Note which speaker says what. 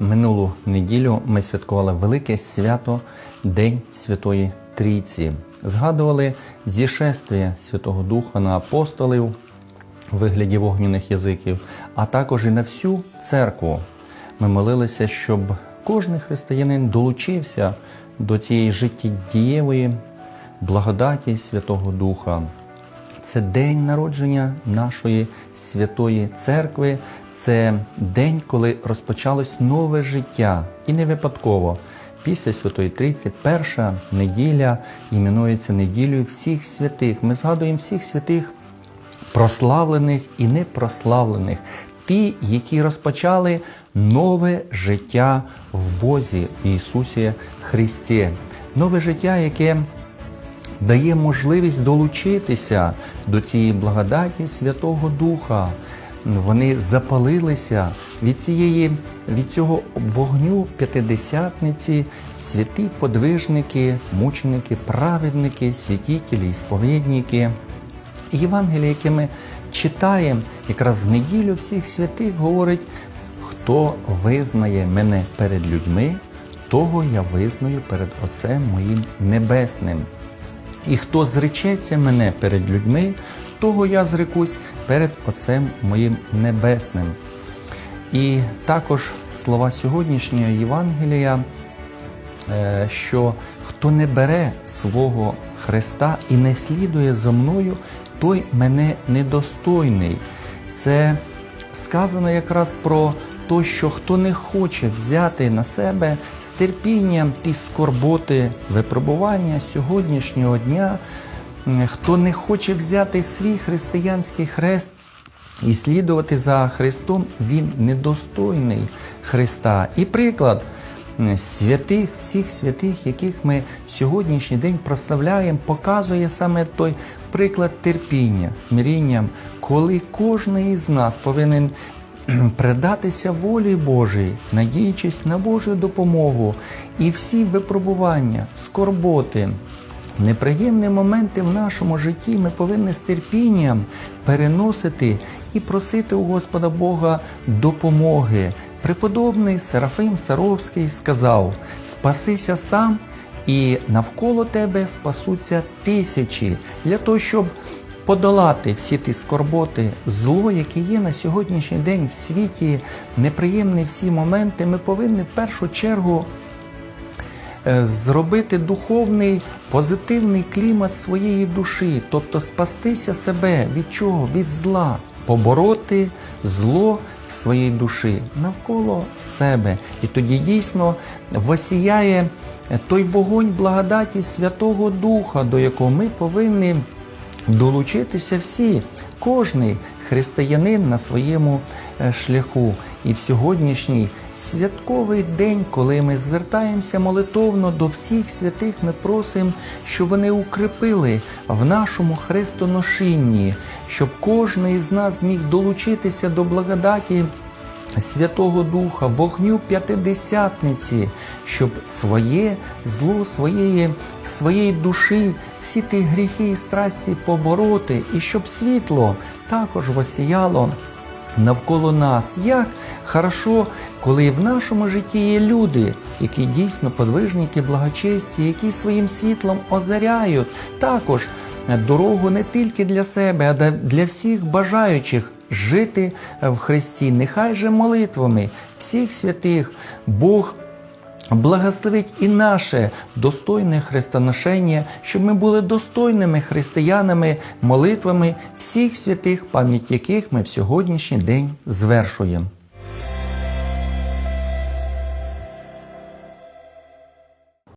Speaker 1: Минулу неділю ми святкували велике свято День Святої Трійці. Згадували зішествие Святого Духа на апостолів у вигляді вогняних язиків, а також і на всю церкву. Ми молилися, щоб кожен християнин долучився до цієї життєдієвої благодаті Святого Духа. Це день народження нашої святої церкви. Це день, коли розпочалось нове життя. І не випадково. Після Святої Трійці перша неділя іменується неділею всіх святих. Ми згадуємо всіх святих прославлених і непрославлених. Ті, які розпочали нове життя в Бозі в Ісусі Христі. Нове життя, яке дає можливість долучитися до цієї благодаті Святого Духа. Вони запалилися від цієї, від цього вогню п'ятидесятниці, святі подвижники, мученики, праведники, святітелі, сповідники. І Євангеліє, яке ми читаємо, якраз в неділю всіх святих говорить, хто визнає мене перед людьми, того я визнаю перед Отцем моїм Небесним. І хто зречеться мене перед людьми, того я зрекусь перед Отцем моїм Небесним. І також слова сьогоднішнього Євангелія, е, що хто не бере свого Христа і не слідує за мною, той мене недостойний. Це сказано якраз про те, що хто не хоче взяти на себе з терпінням ті скорботи випробування сьогоднішнього дня, хто не хоче взяти свій християнський хрест і слідувати за Христом, він недостойний Христа. І приклад святих, всіх святих, яких ми сьогоднішній день прославляємо, показує саме той приклад терпіння, смиріння, коли кожен із нас повинен предатися волі Божій, надіючись на Божу допомогу і всі випробування, скорботи. Неприємні моменти в нашому житті ми повинні з терпінням переносити і просити у Господа Бога допомоги. Преподобний Серафим Саровський сказав: Спасися сам, і навколо тебе спасуться тисячі для того, щоб подолати всі ті скорботи, зло, яке є на сьогоднішній день в світі, неприємні всі моменти, ми повинні в першу чергу е, зробити духовний позитивний клімат своєї душі, тобто спастися себе від чого? Від зла, побороти зло в своїй душі навколо себе. І тоді дійсно восіяє той вогонь благодаті Святого Духа, до якого ми повинні долучитися всі, кожний християнин на своєму е, шляху. І в сьогоднішній святковий день, коли ми звертаємося молитовно до всіх святих, ми просимо, щоб вони укріпили в нашому хрестоношінні, щоб кожен із нас зміг долучитися до благодаті. Святого Духа, вогню п'ятидесятниці, щоб своє зло своєї, своєї душі, всі ті гріхи і страсті побороти, і щоб світло також восіяло навколо нас. Як хорошо, коли в нашому житті є люди, які дійсно подвижники, благочесті, які своїм світлом озаряють також дорогу не тільки для себе, а для всіх бажаючих жити в Христі. Нехай же молитвами всіх святих Бог. Благословить і наше достойне хрестоношення, щоб ми були достойними християнами, молитвами всіх святих, пам'ять яких ми в сьогоднішній день звершуємо.